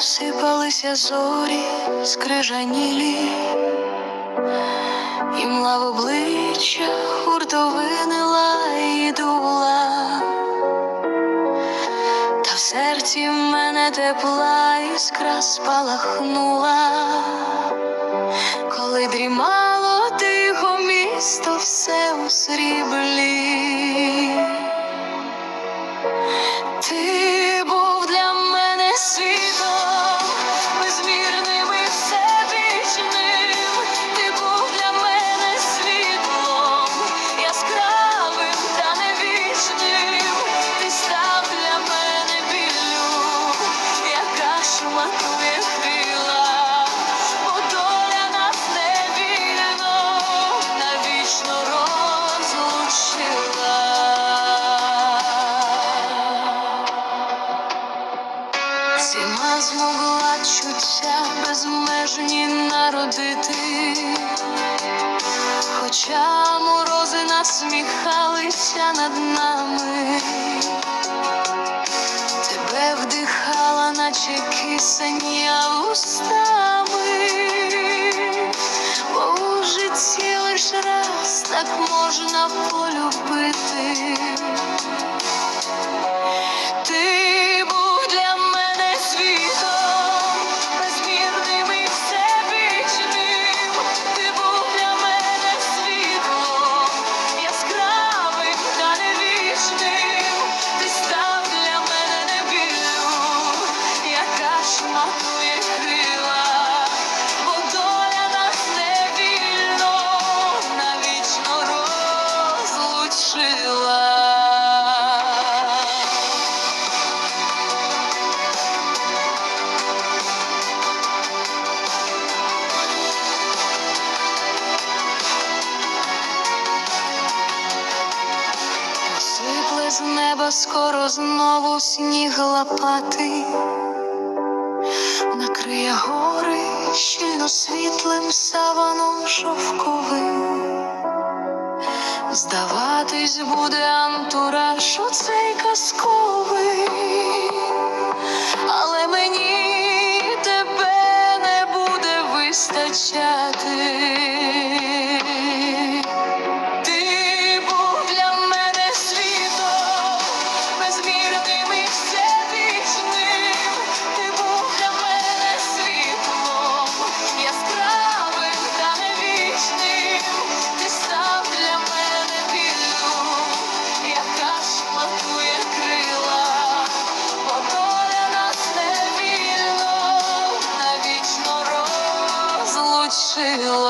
сипалися зорі, скрижанілі, і мла в обличчя хуртовинила і дула, та в серці в мене тепла іскра спалахнула, коли дрімало тихо місто все у сріблі. Змогла безмежні народити, хоча морози насміхалися над нами, тебе вдихала, наче кисень я устами, бо у житті лиш раз так можна полюбити. З неба скоро знову сніг лопатий, накриє гори щільно світлим саваном шовковим. Здаватись буде антураж оцей казковий, але мені тебе не буде вистачати. sing.